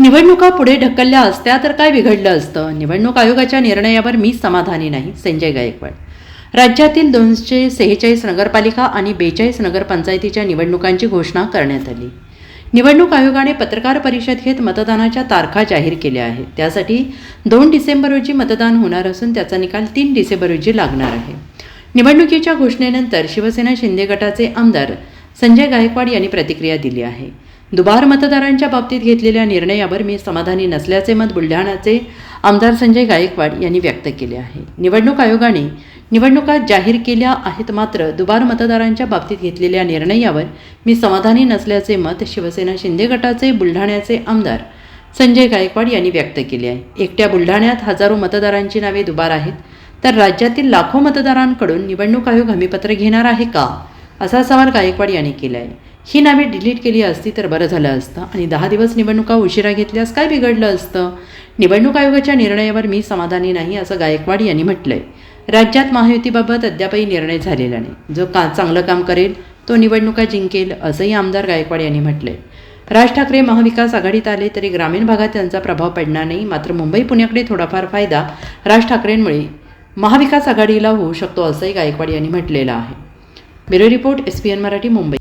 निवडणुका पुढे ढकलल्या असत्या तर काय बिघडलं असतं? निवडणूक आयोगाच्या निर्णयावर मी समाधानी नाही संजय गायकवाड. राज्यातील दोनशे सेहेचाळीस नगरपालिका आणि बेचाळीस नगरपंचायतीच्या निवडणुकांची घोषणा करण्यात आली. निवडणूक आयोगाने पत्रकार परिषद घेत मतदानाच्या तारखा जाहीर केल्या आहेत. त्यासाठी दोन डिसेंबर रोजी मतदान होणार असून त्याचा निकाल तीन डिसेंबर रोजी लागणार आहे. निवडणुकीच्या घोषणेनंतर शिवसेना शिंदे गटाचे आमदार संजय गायकवाड यांनी प्रतिक्रिया दिली आहे. दुबार मतदारांच्या बाबतीत घेतलेल्या निर्णयावर मी समाधानी नसल्याचे मत बुलढाण्याचे आमदार संजय गायकवाड यांनी व्यक्त केले आहे. निवडणूक आयोगाने निवडणुका जाहीर केल्या आहेत मात्र दुबार मतदारांच्या बाबतीत घेतलेल्या निर्णयावर मी समाधानी नसल्याचे मत शिवसेना शिंदे गटाचे बुलढाण्याचे आमदार संजय गायकवाड यांनी व्यक्त केले आहे. एकट्या बुलढाण्यात हजारो मतदारांची नावे दुबार आहेत तर राज्यातील लाखो मतदारांकडून निवडणूक आयोग हमीपत्र घेणार आहे का? असा सवाल गायकवाड यांनी केला आहे. ही नावे डिलीट केली असती तर बरं झालं असतं. आणि दहा दिवस निवडणुका उशिरा घेतल्यास काय बिघडलं असतं? निवडणूक आयोगाच्या निर्णयावर मी समाधानी नाही असं गायकवाड यांनी म्हटलंय. राज्यात महायुतीबाबत अद्यापही निर्णय झालेला नाही. जो का चांगलं काम करेल तो निवडणुका जिंकेल असंही आमदार गायकवाड यांनी म्हटलंय. राज ठाकरे महाविकास आघाडीत आले तरी ग्रामीण भागात त्यांचा प्रभाव पडणार नाही. मात्र मुंबई पुण्याकडे थोडाफार फायदा राज ठाकरेंमुळे महाविकास आघाडीला होऊ शकतो असंही गायकवाड यांनी म्हटलेलं आहे. Bureau report S P N Marathi Mumbai.